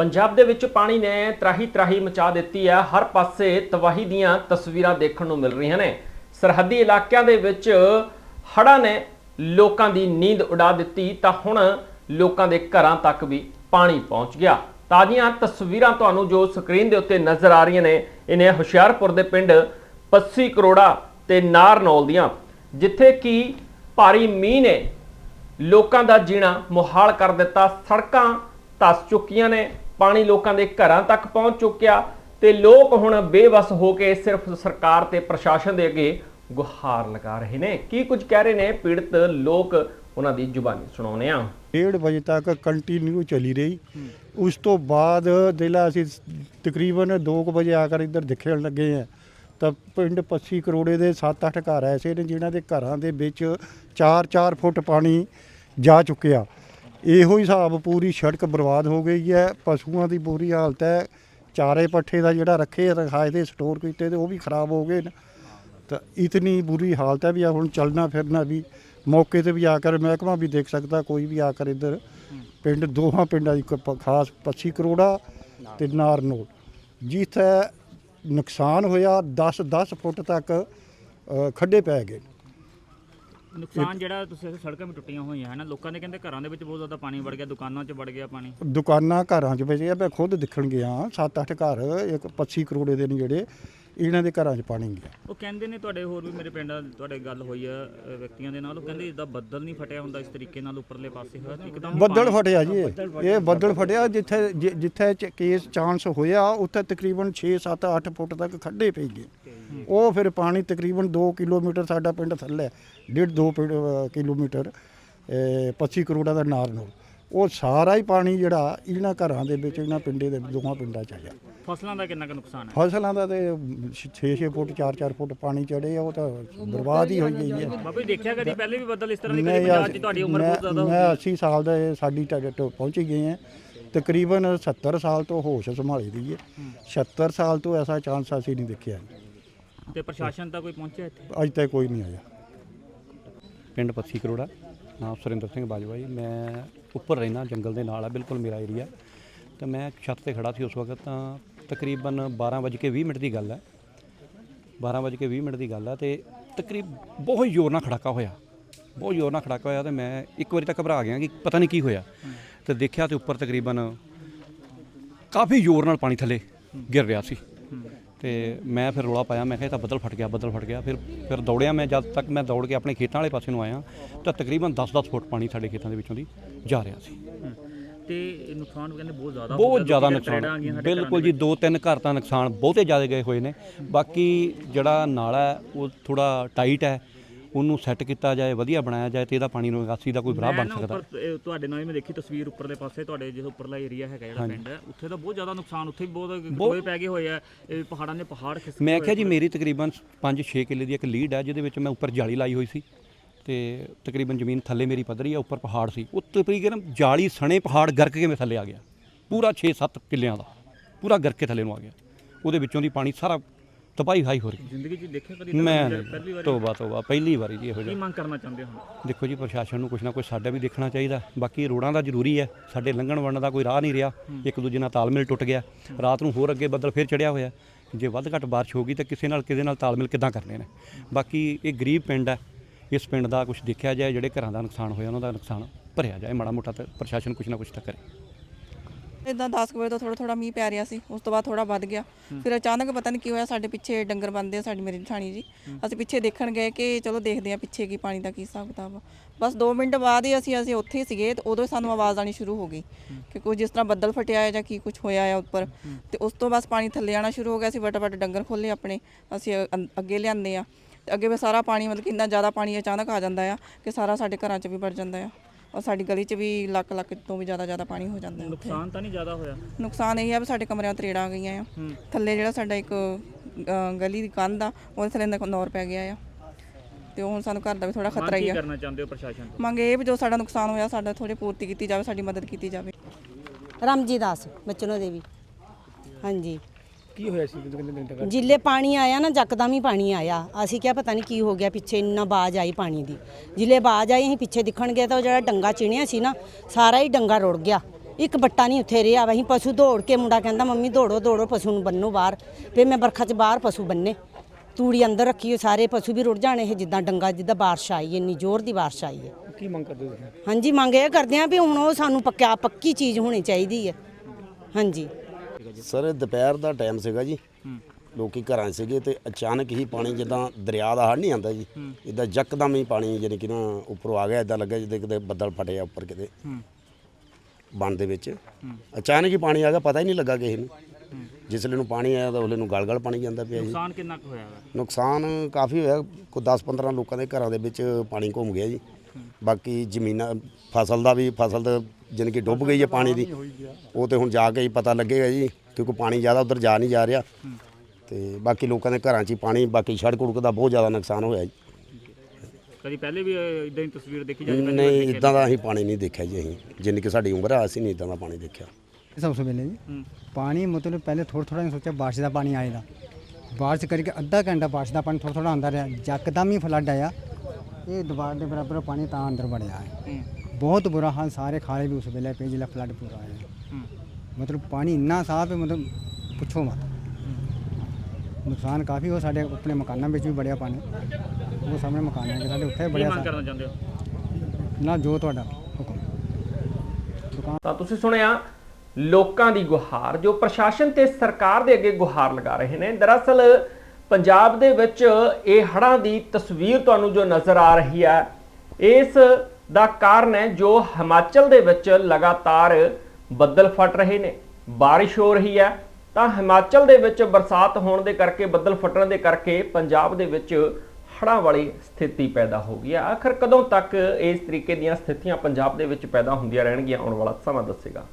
ਪੰਜਾਬ ਦੇ ਵਿੱਚ ਪਾਣੀ ਨੇ ਤਰਾਹੀ ਤਰਾਹੀ ਮਚਾ ਦਿੱਤੀ ਹੈ। ਹਰ ਪਾਸੇ ਤਬਾਹੀ ਦੀਆਂ ਤਸਵੀਰਾਂ ਦੇਖਣ ਨੂੰ ਮਿਲ ਰਹੀਆਂ ਨੇ। ਸਰਹੱਦੀ ਇਲਾਕਿਆਂ ਦੇ ਵਿੱਚ ਹੜ੍ਹਾਂ ਨੇ ਲੋਕਾਂ ਦੀ ਨੀਂਦ ਉਡਾ ਦਿੱਤੀ ਤਾਂ ਹੁਣ ਲੋਕਾਂ ਦੇ ਘਰਾਂ ਤੱਕ ਵੀ ਪਾਣੀ ਪਹੁੰਚ ਗਿਆ। ਤਾਜ਼ੀਆਂ ਤਸਵੀਰਾਂ ਤੁਹਾਨੂੰ ਜੋ ਸਕਰੀਨ ਦੇ ਉੱਤੇ ਨਜ਼ਰ ਆ ਰਹੀਆਂ ਨੇ ਇਹਨੇ ਹੁਸ਼ਿਆਰਪੁਰ ਦੇ ਪਿੰਡ 25 ਕਰੋੜਾ ਤੇ ਨਾਰਨੌਲ ਦੀਆਂ, ਜਿੱਥੇ ਕਿ ਭਾਰੀ ਮੀਂਹ ਨੇ ਲੋਕਾਂ ਦਾ ਜੀਣਾ ਮੁਹਾਲ ਕਰ ਦਿੱਤਾ। ਸੜਕਾਂ ਧੱਸ ਚੁੱਕੀਆਂ ਨੇ। ਪਾਣੀ ਲੋਕਾਂ ਦੇ ਘਰਾਂ ਤੱਕ ਪਹੁੰਚ ਚੁੱਕਿਆ ਤੇ ਲੋਕ ਹੁਣ ਬੇਵਸ ਹੋ ਕੇ ਸਿਰਫ ਸਰਕਾਰ ਤੇ ਪ੍ਰਸ਼ਾਸਨ ਦੇ ਅੱਗੇ ਗੁਹਾਰ ਲਗਾ ਰਹੇ ਨੇ। ਕੀ ਕੁਝ ਕਹਿ ਰਹੇ ਨੇ ਪੀੜਤ ਲੋਕ? ਉਹਨਾਂ ਦੀ ਜ਼ੁਬਾਨੀ ਸੁਣਾਉਣੇ ਆ ਡੇਢ ਵਜੇ ਤੱਕ ਕੰਟੀਨਿਊ ਚੱਲੀ ਰਹੀ। ਉਸ ਤੋਂ ਬਾਅਦ ਦੇਲਾ ਅਸੀਂ ਤਕਰੀਬਨ 2 ਵਜੇ ਆ ਕੇ ਇੱਧਰ ਦਿਖਣ ਲੱਗੇ ਆ ਤਾਂ ਪਿੰਡ 25 ਕਰੋੜੇ ਦੇ 7-8 ਘਰ ਐਸੇ ਨੇ ਜਿਨ੍ਹਾਂ ਦੇ ਘਰਾਂ ਦੇ ਵਿੱਚ 4-4 ਫੁੱਟ ਪਾਣੀ ਜਾ ਚੁੱਕਿਆ। ਇਹੋ ਹੀ ਹਿਸਾਬ ਪੂਰੀ ਸੜਕ ਬਰਬਾਦ ਹੋ ਗਈ ਹੈ ਪਸ਼ੂਆਂ ਦੀ ਬੁਰੀ ਹਾਲਤ ਹੈ ਚਾਰੇ ਪੱਠੇ ਦਾ ਜਿਹੜਾ ਰੱਖੇ ਰਖਾਏ ਦੇ ਸਟੋਰ ਕੀਤੇ ਤੇ ਉਹ ਵੀ ਖਰਾਬ ਹੋ ਗਏ ਨੇ। ਤਾਂ ਇਤਨੀ ਬੁਰੀ ਹਾਲਤ ਹੈ ਵੀ ਆ ਹੁਣ ਚੱਲਣਾ ਫਿਰਨਾ ਵੀ ਮੌਕੇ ਤੇ ਵੀ ਆ ਕਰ ਮਹਿਕਮਾ ਵੀ ਦੇਖ ਸਕਦਾ ਕੋਈ ਵੀ ਆ ਕਰ ਇੱਧਰ ਪਿੰਡ ਦੋਹਾਂ ਪਿੰਡਾਂ ਦੀ ਕ- ਖਾਸ 25 ਕਰੋੜਾ ਤੇ ਨਾਰਨੋਲ ਜਿੱਥੇ ਨੁਕਸਾਨ ਹੋਇਆ 10 10 ਫੁੱਟ ਤੱਕ ਅ, ਖੱਡੇ ਪੈ ਗਏ। ਨੁਕਸਾਨ ਜਿਹੜਾ ਤੁਸੀਂ ਸੜਕਾਂ ਵੀ ਟੁੱਟੀਆਂ ਹੋਈਆਂ ਹਨ? ਲੋਕਾਂ ਦੇ ਕਹਿੰਦੇ ਘਰਾਂ ਦੇ ਵਿੱਚ ਬਹੁਤ ਜ਼ਿਆਦਾ ਪਾਣੀ ਵੜ ਗਿਆ ਦੁਕਾਨਾਂ 'ਚ ਵੜ ਗਿਆ ਪਾਣੀ। ਦੁਕਾਨਾਂ ਘਰਾਂ 'ਚ ਵਜੇ ਮੈਂ ਖੁਦ ਦੇਖਣ ਗਿਆ 7-8 ਘਰ ਇੱਕ 25 ਕਰੋੜੇ ਦੇ ਨੇ ਜਿਹੜੇ ਇਹਨਾਂ ਦੇ ਘਰਾਂ 'ਚ ਪਾਣੀ ਗਿਆ। ਉਹ ਕਹਿੰਦੇ ਨੇ ਤੁਹਾਡੇ ਹੋਰ ਵੀ ਮੇਰੇ ਪਿੰਡ ਤੁਹਾਡੇ ਗੱਲ ਹੋਈ ਆ ਅ, ਵਿਅਕਤੀਆਂ ਦੇ ਨਾਲ ਉਹ ਕਹਿੰਦੇ ਇਦਾਂ ਬੱਦਲ ਨਹੀਂ ਫਟਿਆ ਹੁੰਦਾ ਇਸ ਤਰੀਕੇ ਨਾਲ ਉੱਪਰਲੇ ਪਾਸੇ ਹੋਇਆ ਇੱਕਦਮ ਬੱਦਲ ਫਟਿਆ ਜੀ ਇਹ। ਇਹ ਬੱਦਲ ਫਟਿਆ ਜਿੱਥੇ ਜਿ- ਜਿੱਥੇ ਚ- ਕੇਸ ਚਾਂਸ ਹੋਇਆ ਉੱਥੇ ਤਕਰੀਬਨ 6 7 8 ਫੁੱਟ ਤੱਕ ਖੱਡੇ ਪਈ ਗਏ। ਉਹ ਫਿਰ ਪਾਣੀ ਤਕਰੀਬਨ 2 ਕਿਲੋਮੀਟਰ ਸਾਡਾ ਪਿੰਡ ਥੱਲੇ ਡੇਢ 2 ਕਿਲੋਮੀਟਰ ਅਹ 25 ਕਰੋੜਾ ਦਾ ਨਾਰਨੋਲ ਉਹ ਸਾਰਾ ਹੀ ਪਾਣੀ ਜਿਹੜਾ ਇਹਨਾਂ ਘਰਾਂ ਦੇ ਵਿੱਚ ਇਹਨਾਂ ਪਿੰਡੇ ਦੇ ਦੋਵਾਂ ਪਿੰਡਾਂ ਚ ਆਇਆ ਫਸਲਾਂ ਦਾ ਕਿੰਨਾ ਕੁ ਨੁਕਸਾਨ ਹੈ? ਫਸਲਾਂ ਦਾ ਤੇ 6-6 ਫੁੱਟ 4-4 ਫੁੱਟ ਪਾਣੀ ਚੜੇ ਆ ਉਹ ਤਾਂ ਬਰਬਾਦ ਹੀ ਹੋਈ ਗਈ ਹੈ। ਬਾਬਾ ਜੀ ਦੇਖਿਆ ਕਦੀ ਪਹਿਲੇ ਵੀ ਬੱਦਲ ਇਸ ਤਰ੍ਹਾਂ ਦੀ ਕਦੀ ਪੰਜਾਬ 'ਚ ਤੁਹਾਡੀ ਉਮਰ ਬਹੁਤ ਜ਼ਿਆਦਾ ਹੋ ਮੈਂ 80 ਸਾਲ ਦਾ ਇਹ ਸਾਡੀ ਟਾਰਗੇਟ ਪਹੁੰਚ ਗਏ ਹਾਂ। ਤਕਰੀਬਨ 70 ਸਾਲ ਤੋਂ ਹੋਸ਼ ਸੰਭਾਲੀ ਦੀ ਹੈ। 76 ਸਾਲ ਤੋਂ ਐਸਾ ਚਾਂਸ ਅਸੀਂ ਨਹੀਂ ਦੇਖਿਆ। ਗਈ ਤੇ ਪ੍ਰਸ਼ਾਸਨ ਤਾਂ ਕੋਈ ਪਹੁੰਚਿਆ ਇੱਥੇ? ਅੱਜ ਤੱਕ ਕੋਈ ਨਹੀਂ ਆਇਆ। ਪਿੰਡ 25 ਕਰੋੜਾ ਨਾਮ ਸੁਰਿੰਦਰ ਸਿੰਘ ਬਾਜਵਾ ਜੀ। ਮੈਂ ਉੱਪਰ ਰਹਿਣਾ ਜੰਗਲ ਦੇ ਨਾਲ ਆ ਬਿਲਕੁਲ ਮੇਰਾ ਏਰੀਆ। ਤੇ ਮੈਂ ਛੱਤ ਤੇ ਖੜਾ ਸੀ ਉਸ ਵਕਤ ਤਾਂ ਤਕਰੀਬਨ 12:20 ਮਿੰਟ ਦੀ ਗੱਲ ਹੈ। 12:20 ਮਿੰਟ ਦੀ ਗੱਲ ਹੈ ਤੇ ਤਕਰੀਬ ਬਹੁਤ ਜ਼ੋਰ ਨਾਲ ਖੜਾਕਾ ਹੋਇਆ। ਬਹੁਤ ਜ਼ੋਰ ਨਾਲ ਖੜਾਕਾ ਹੋਇਆ ਤੇ ਮੈਂ ਇੱਕ ਵਾਰੀ ਤਾਂ ਘਬਰਾ ਗਿਆ ਕਿ ਪਤਾ ਨਹੀਂ ਕੀ ਹੋਇਆ। ਤੇ ਦੇਖਿਆ ਤੇ ਉੱਪਰ ਤਕਰੀਬਨ ਕਾਫੀ ਜ਼ੋਰ ਨਾਲ ਪਾਣੀ ਥੱਲੇ ਗਿਰ ਰਿਹਾ ਸੀ। ਤੇ ਮੈਂ ਫਿਰ ਰੋਲਾ ਪਾਇਆ ਮੈਂ ਕਿਹਾ ਇਹ ਤਾਂ ਬੱਦਲ ਫਟ ਗਿਆ ਬੱਦਲ ਫਟ ਗਿਆ। ਫਿਰ ਫਿਰ ਦੌੜਿਆ ਮੈਂ ਜਦ ਤੱਕ ਮੈਂ ਦੌੜ ਕੇ ਆਪਣੇ ਖੇਤਾਂ ਵਾਲੇ ਪਾਸੇ ਨੂੰ ਆਇਆ ਤਾਂ ਤਕਰੀਬਨ 10-10 ਫੁੱਟ ਪਾਣੀ ਸਾਡੇ ਖੇਤਾਂ ਦੇ ਵਿੱਚੋਂ ਦੀ ਜਾ ਰਿਹਾ ਸੀ। ਤੇ ਨੁਕਸਾਨ ਕਹਿੰਦੇ ਬਹੁਤ ਜ਼ਿਆਦਾ ਬਹੁਤ ਜ਼ਿਆਦਾ ਨੁਕਸਾਨ। ਬਿਲਕੁਲ ਜੀ ਦੋ ਤਿੰਨ ਘਰ ਤਾਂ ਨੁਕਸਾਨ ਬਹੁਤੇ ਜ਼ਿਆਦਾ ਗਏ ਹੋਏ ਨੇ। ਬਾਕੀ ਜਿਹੜਾ ਨਾਲਾ ਉਹ ਥੋੜਾ ਟਾਈਟ ਹੈ। ਉਹਨੂੰ ਸੈੱਟ ਕੀਤਾ ਜਾਏ ਵਧੀਆ ਬਣਾਇਆ ਜਾਏ ਤੇ ਇਹਦਾ ਪਾਣੀ ਨੂੰ ਨਿਕਾਸੀ ਦਾ ਕੋਈ ਰਾਹ ਬਣ ਨਾ ਸਕਦਾ। ਤੁਹਾਡੇ ਨਾਲ ਹੀ ਮੈਂ ਦੇਖੀ ਤਸਵੀਰ ਉੱਪਰਲੇ ਪਾਸੇ ਤੁਹਾਡੇ ਜਿਹੜਾ ਉੱਪਰਲਾ ਏਰੀਆ ਹੈਗਾ ਜਿਹੜਾ ਪਿੰਡ ਹੈ ਉੱਥੇ ਤਾਂ ਬਹੁਤ ਜ਼ਿਆਦਾ ਨੁਕਸਾਨ ਉੱਥੇ ਵੀ ਬਹੁਤ ਟੋਏ ਪੈ ਗਏ ਹੋਏ ਆ ਇਹ ਪਹਾੜਾਂ ਦੇ ਪਹਾੜ ਖਿਸਕ ਮੈਂ ਕਿਹਾ ਜੀ ਮੇਰੀ ਤਕਰੀਬਨ 5-6 ਕਿੱਲੇ ਦੀ ਇੱਕ ਲੀਡ ਹੈ ਜਿਹਦੇ ਵਿੱਚ ਮੈਂ ਉੱਪਰ ਜਾਲੀ ਲਾਈ ਹੋਈ ਸੀ ਤੇ ਤਕਰੀਬਨ ਜ਼ਮੀਨ ਥੱਲੇ ਮੇਰੀ ਪੱਧਰੀ ਆ ਉੱਪਰ ਪਹਾੜ ਸੀ। ਉਹ ਤਕਰੀਬਨ ਜਾਲੀ ਸਣੇ ਪਹਾੜ ਗਰਕ ਕੇ ਮੈਂ ਥੱਲੇ ਆ ਗਿਆ। ਪੂਰਾ 6-7 ਕਿੱਲਿਆਂ ਦਾ ਪੂਰਾ ਗਰਕ ਕੇ ਥੱਲੇ ਨੂੰ ਆ ਗਿਆ। ਉਹਦੇ ਵਿੱਚੋਂ ਦੀ ਪਾਣੀ ਸਾਰਾ ਤਬਾਹੀ ਹਾਈ ਹੋ ਰਹੀ ਜ਼ਿੰਦਗੀ 'ਚ ਦੇਖਿਆ ਕਦੀ ਮੈਂ ਪਹਿਲੀ ਵਾਰੀ? ਤੋਬਾ ਤੋਬਾ। ਪਹਿਲੀ ਵਾਰੀ ਜੀ ਇਹੋ ਕੀ ਜਿਹਾ। ਮੰਗ ਕਰਨਾ ਚਾਹੁੰਦੇ ਹੋ? ਦੇਖੋ ਜੀ ਪ੍ਰਸ਼ਾਸਨ ਨੂੰ ਕੁਛ ਨਾ ਕੁਛ ਸਾਡਾ ਵੀ ਦੇਖਣਾ ਚਾਹੀਦਾ। ਬਾਕੀ ਰੋਡਾਂ ਦਾ ਜ਼ਰੂਰੀ ਹੈ। ਸਾਡੇ ਲੰਘਣ ਵੜਨ ਦਾ ਕੋਈ ਰਾਹ ਨਹੀਂ ਰਿਹਾ। ਇੱਕ ਦੂਜੇ ਨਾਲ ਤਾਲਮੇਲ ਟੁੱਟ ਗਿਆ। ਰਾਤ ਨੂੰ ਹੋਰ ਅੱਗੇ ਬੱਦਲ ਫੇਰ ਚੜਿਆ ਹੋਇਆ। ਜੇ ਵੱਧ ਘੱਟ ਬਾਰਿਸ਼ ਹੋ ਗਈ ਤਾਂ ਕਿਸੇ ਨਾਲ ਕਿਸੇ ਨਾਲ ਤਾਲਮੇਲ ਕਿੱਦਾਂ ਕਰਨੇ ਨੇ? ਬਾਕੀ ਇਹ ਗਰੀਬ ਪਿੰਡ ਹੈ। ਇਸ ਪਿੰਡ ਦਾ ਕੁਝ ਦੇਖਿਆ ਜਾਏ ਜਿਹੜੇ ਘਰਾਂ ਦਾ ਨੁਕਸਾਨ ਹੋਇਆ ਉਹਨਾਂ ਦਾ ਨੁਕਸਾਨ ਭਰਿਆ ਜਾਏ। ਮਾੜਾ ਮੋਟਾ ਤਾਂ ਪ੍ਰਸ਼ਾਸਨ ਕੁਛ ਨਾ ਕੁਛ ਤਾਂ ਕਰੇ। ਇਦਾਂ 10 ਕੁ ਵਜੇ ਤੋਂ ਥੋੜਾ ਥੋੜਾ ਮੀਂਹ ਪੈ ਰਿਹਾ ਸੀ ਉਸ ਤੋਂ ਬਾਅਦ ਥੋੜਾ ਵੱਧ ਗਿਆ। ਫਿਰ ਅਚਾਨਕ ਪਤਾ ਨਹੀਂ ਕੀ ਹੋਇਆ ਸਾਡੇ ਪਿੱਛੇ ਡੰਗਰ ਬੰਦੇ ਆ ਸਾਡੀ ਮੇਰੀ ਜਠਾਣੀ ਜੀ। ਅਸੀਂ ਪਿੱਛੇ ਦੇਖਣ ਗਏ ਕਿ ਚਲੋ ਦੇਖਦੇ ਆ ਪਿੱਛੇ ਕੀ ਪਾਣੀ ਦਾ ਕੀ ਹਿਸਾਬ ਕਿਤਾਬ ਆ। ਬਸ 2 ਮਿੰਟ ਬਾਅਦ ਹੀ ਅਸੀਂ ਅਸੀਂ ਉੱਥੇ ਹੀ ਸੀਗੇ ਤੇ ਉਦੋਂ ਹੀ ਸਾਨੂੰ ਆਵਾਜ਼ ਆਣੀ ਸ਼ੁਰੂ ਹੋ ਗਈ ਕਿ ਕੋਈ ਜਿਸ ਤਰ੍ਹਾਂ ਬੱਦਲ ਫਟਿਆ ਹੈ ਜਾਂ ਕੀ ਕੁਝ ਹੋਇਆ ਹੈ ਉੱਪਰ। ਤੇ ਉਸ ਤੋਂ ਬਸ ਪਾਣੀ ਥੱਲੇ ਆਣਾ ਸ਼ੁਰੂ ਹੋ ਗਿਆ ਸੀ ਫਟਾਫਟ ਡੰਗਰ ਖੋਲੇ ਆਪਣੇ ਅਸੀਂ ਅ- ਅੱਗੇ ਲਿਆਂਦੇ ਆ। ਅੱਗੇ ਵੀ ਸਾਰਾ ਪਾਣੀ ਮਤਲਬ ਕਿ ਇੰਨਾ ਜ਼ਿਆਦਾ ਪਾਣੀ ਅਚਾਨਕ ਆ ਜਾਂਦਾ ਆ ਕਿ ਸਾਰਾ ਸਾਡੇ ਘਰਾਂ 'ਚ ਵੀ ਵੜ ਜਾਂਦਾ ਆ। ਔਰ ਸਾਡੀ ਗਲੀ 'ਚ ਵੀ ਲੱਖ ਲੱਖ ਤੋਂ ਵੀ ਜ਼ਿਆਦਾ ਜ਼ਿਆਦਾ ਪਾਣੀ ਹੋ ਜਾਂਦਾ ਹੈ ਉੱਥੇ। ਨੁਕਸਾਨ ਤਾਂ ਨਹੀਂ ਜ਼ਿਆਦਾ ਹੋਇਆ? ਨੁਕਸਾਨ ਇਹ ਆ ਵੀ ਸਾਡੇ ਕਮਰਿਆਂ 'ਚ ਤਰੇੜਾਂ ਆ ਗਈਆਂ ਆ। ਥੱਲੇ ਜਿਹੜਾ ਸਾਡਾ ਇੱਕ ਅ, ਗਲੀ ਦੀ ਕੰਧ ਆ ਉਹਦੇ ਥੱਲੇ ਦਾ ਨੌਰ ਪੈ ਗਿਆ ਆ। ਤੇ ਉਹ ਹੁਣ ਸਾਨੂੰ ਘਰ ਦਾ ਵੀ ਥੋੜਾ ਮੰਗ ਖਤਰਾ ਹੀ ਕੀ ਆ। ਕਰਨਾ ਚਾਹੁੰਦੇ ਹੋ ਪ੍ਰਸ਼ਾਸਨ ਤੋਂ? ਮੰਗ ਇਹ ਵੀ ਜੋ ਸਾਡਾ ਨੁਕਸਾਨ ਹੋਇਆ ਸਾਡਾ ਥੋੜੀ ਪੂਰਤੀ ਕੀਤੀ ਜਾਵੇ ਸਾਡੀ ਮਦਦ ਕੀਤੀ ਜਾਵੇ। ਰਾਮਜੀ ਦਾਸ ਬਚਨੋ ਦੇਵੀ। ਹਾਂਜੀ। ਕੀ ਹੋਇਆ ਸੀ? ਜਦੋਂ ਕਹਿੰਦੇ ਦਿਨ ਜਿੱਲੇ ਪਾਣੀ ਆਇਆ ਨਾ ਜੱਕਦਮ ਹੀ ਪਾਣੀ ਆਇਆ। ਅਸੀਂ ਕਿਹਾ ਪਤਾ ਨਹੀਂ ਕੀ ਹੋ ਗਿਆ ਪਿੱਛੇ ਇੰਨਾ ਬਾਜ ਆਈ ਪਾਣੀ ਦੀ। ਜਿੱਲੇ ਬਾਜ ਆਈ ਅਸੀਂ ਪਿੱਛੇ ਦਿਖਣ ਗਏ ਤਾਂ ਉਹ ਜਿਹੜਾ ਡੰਗਾ ਚਿਣਿਆ ਸੀ ਨਾ ਸਾਰਾ ਹੀ ਡੰਗਾ ਰੁੜ ਗਿਆ। ਇੱਕ ਬੱਟਾ ਨਹੀਂ ਉੱਥੇ ਰਿਹਾ ਅਸੀਂ ਪਸ਼ੂ ਦੌੜ ਕੇ ਮੁੰਡਾ ਕਹਿੰਦਾ ਮੰਮੀ ਦੌੜੋ ਦੌੜੋ ਪਸ਼ੂ ਨੂੰ ਬੰਨੋ ਬਾਹਰ। ਫਿਰ ਮੈਂ ਬਰਖਾ 'ਚ ਬਾਹਰ ਪਸ਼ੂ ਬੰਨੇ। ਤੂੜੀ ਅੰਦਰ ਰੱਖੀ ਹੋਈ ਸਾਰੇ ਪਸ਼ੂ ਵੀ ਰੁੜ ਜਾਣੇ ਇਹ ਜਿੱਦਾਂ ਡੰਗਾ ਜਿੱਦਾਂ ਬਾਰਿਸ਼ ਆਈ ਇੰਨੀ ਜ਼ੋਰ ਦੀ ਬਾਰਿਸ਼ ਆਈ ਹੈ ਕੀ ਮੰਗ ਕਰਦੇ ਹੋ ਤੁਸੀਂ? ਹਾਂਜੀ ਮੰਗ ਇਹ ਕਰਦੇ ਆ ਵੀ ਹੁਣ ਉਹ ਸਾਨੂੰ ਪੱਕਾ ਪੱਕੀ ਚੀਜ਼ ਹੋਣੀ ਚਾਹੀਦੀ ਹੈ ਹਾਂਜੀ। ਸਰ ਦੁਪਹਿਰ ਦਾ ਟਾਈਮ ਸੀਗਾ ਜੀ। ਲੋਕੀ ਘਰਾਂ 'ਚ ਸੀਗੇ ਤੇ ਅਚਾਨਕ ਹੀ ਪਾਣੀ ਜਿੱਦਾਂ ਦਰਿਆ ਦਾ ਹੜ ਨਹੀਂ ਆਂਦਾ ਜੀ। ਇਦਾਂ ਯਕਦਮ ਹੀ ਪਾਣੀ ਜਾਨੀ ਕਿ ਨਾ ਉੱਪਰੋਂ ਆ ਗਿਆ ਇਦਾਂ ਲੱਗਾ ਜਿੱਦਾਂ ਕਿਤੇ ਬੱਦਲ ਫਟਿਆ ਉੱਪਰ ਕਿਤੇ। ਬੰਨ ਦੇ ਵਿੱਚ। ਅਚਾਨਕ ਹੀ ਪਾਣੀ ਆ ਗਿਆ ਪਤਾ ਹੀ ਨਹੀਂ ਲੱਗਾ ਕਿਸੇ ਨੂੰ। ਜਿਸਲੇ ਨੂੰ ਪਾਣੀ ਆਇਆ ਤਾਂ ਉਹਲੇ ਨੂੰ ਗਲ ਗਲ ਪਾਣੀ ਜਾਂਦਾ ਪਿਆ ਜੀ। ਨੁਕਸਾਨ ਕਿੰਨਾ ਕੁ ਹੋਇਆ ਵਾ? ਨੁਕਸਾਨ ਕਾਫੀ ਹੋਇਆ। ਕੋਈ 10-15 ਲੋਕਾਂ ਦੇ ਘਰਾਂ ਦੇ ਵਿੱਚ ਪਾਣੀ ਘੁੰਮ ਗਿਆ ਜੀ। ਬਾਕੀ ਜ਼ਮੀਨਾਂ ਫਸਲ ਦਾ ਵੀ ਫਸਲ ਤਾਂ ਜਾਣੀ ਕਿ ਡੁੱਬ ਗਈ ਹੈ ਪਾਣੀ ਦੀ ਉਹ ਤੇ ਹੁਣ ਜਾ ਕੇ ਹੀ ਪਤਾ ਲੱਗੇਗਾ ਜੀ ਕਿਉਂਕਿ ਪਾਣੀ ਜ਼ਿਆਦਾ ਉਧਰ ਜਾ ਨਹੀਂ ਜਾ ਰਿਹਾ ਤੇ ਬਾਕੀ ਲੋਕਾਂ ਦੇ ਘਰਾਂ 'ਚ ਹੀ ਪਾਣੀ ਬਾਕੀ ਸੜਕ ਉੜਕ ਦਾ ਬਹੁਤ ਜ਼ਿਆਦਾ ਨੁਕਸਾਨ ਹੋਇਆ ਜੀ ਕਦੀ ਪਹਿਲੇ ਵੀ ਇਦਾਂ ਦੀ ਤਸਵੀਰ ਦੇਖੀ ਜਾਂਦੀ ਨਹੀਂ ਇਦਾਂ ਦਾ ਅਸੀਂ ਪਾਣੀ ਨਹੀਂ ਦੇਖਿਆ ਜੀ ਅਸੀਂ ਜਿੰਨੀ ਕਿ ਸਾਡੀ ਉਮਰ ਆ ਅਸੀਂ ਨਹੀਂ ਇਦਾਂ ਦਾ ਪਾਣੀ ਦੇਖਿਆ सबसे पहले जी पानी मतलब पहले थोड़ा थोड़ा नहीं सोचा बारिश का पानी आएगा बारिश करके अद्धा घंटा बारिश का पानी थोड़ा थोड़ा आंदा रहा यकदम ही फ्लड आया ये दीवार के बराबर पानी ਤਾਂ अंदर बढ़िया है ਬਹੁਤ ਬੁਰਾ ਹਾਲ ਸਾਰੇ ਖਾਲੇ ਵੀ ਉਸ ਵੇਲੇ ਪਏ ਜਿਹੜਾ ਫਲੱਡ ਪੂਰਾ ਆਇਆ ਮਤਲਬ ਪਾਣੀ ਇੰਨਾ ਸਾਫ਼ ਹੈ ਮਤਲਬ ਪੁੱਛੋ ਮਤ। ਨੁਕਸਾਨ ਕਾਫੀ ਹੋ ਸਾਡੇ ਆਪਣੇ ਮਕਾਨਾਂ ਵਿੱਚ ਵੀ ਬੜਿਆ ਪਾਣੀ। ਉਹ ਸਾਹਮਣੇ ਮਕਾਨ ਹੈ ਸਾਡੇ ਉੱਥੇ ਬੜਿਆ ਮੰਗ ਕਰਨਾ ਚਾਹੁੰਦੇ ਹੋ? ਨਾ ਜੋ ਤੁਹਾਡਾ ਹੁਕਮ। ਤਾਂ ਤੁਸੀਂ ਸੁਣਿਆ ਲੋਕਾਂ ਦੀ ਗੁਹਾਰ ਜੋ ਪ੍ਰਸ਼ਾਸਨ ਤੇ ਸਰਕਾਰ ਦੇ ਅੱਗੇ ਗੁਹਾਰ ਲਗਾ ਰਹੇ ਨੇ। ਦਰਅਸਲ ਪੰਜਾਬ ਦੇ ਵਿੱਚ ਇਹ ਹੜਾਂ ਦੀ ਤਸਵੀਰ ਤੁਹਾਨੂੰ ਜੋ ਨਜ਼ਰ ਆ ਰਹੀ ਹੈ ਇਸ ਦਾ ਕਾਰਨ ਹੈ ਜੋ ਹਿਮਾਚਲ ਦੇ ਵਿੱਚ ਲਗਾਤਾਰ ਬੱਦਲ ਫਟ ਰਹੇ ਨੇ। ਬਾਰਿਸ਼ ਹੋ ਰਹੀ ਹੈ, ਤਾਂ ਹਿਮਾਚਲ ਦੇ ਵਿੱਚ ਬਰਸਾਤ ਹੋਣ ਦੇ ਕਰਕੇ, ਬੱਦਲ ਫਟਣ ਦੇ ਕਰਕੇ ਪੰਜਾਬ ਦੇ ਵਿੱਚ ਹੜ੍ਹਾਂ ਵਾਲੀ ਸਥਿਤੀ ਪੈਦਾ ਹੋ ਗਈ ਹੈ। ਆਖਰ ਕਦੋਂ ਤੱਕ ਇਸ ਤਰੀਕੇ ਦੀਆਂ ਸਥਿਤੀਆਂ ਪੰਜਾਬ ਦੇ ਵਿੱਚ ਪੈਦਾ ਹੁੰਦੀਆਂ ਰਹਿਣਗੀਆਂ, ਆਉਣ ਵਾਲਾ ਸਮਾਂ ਦੱਸੇਗਾ।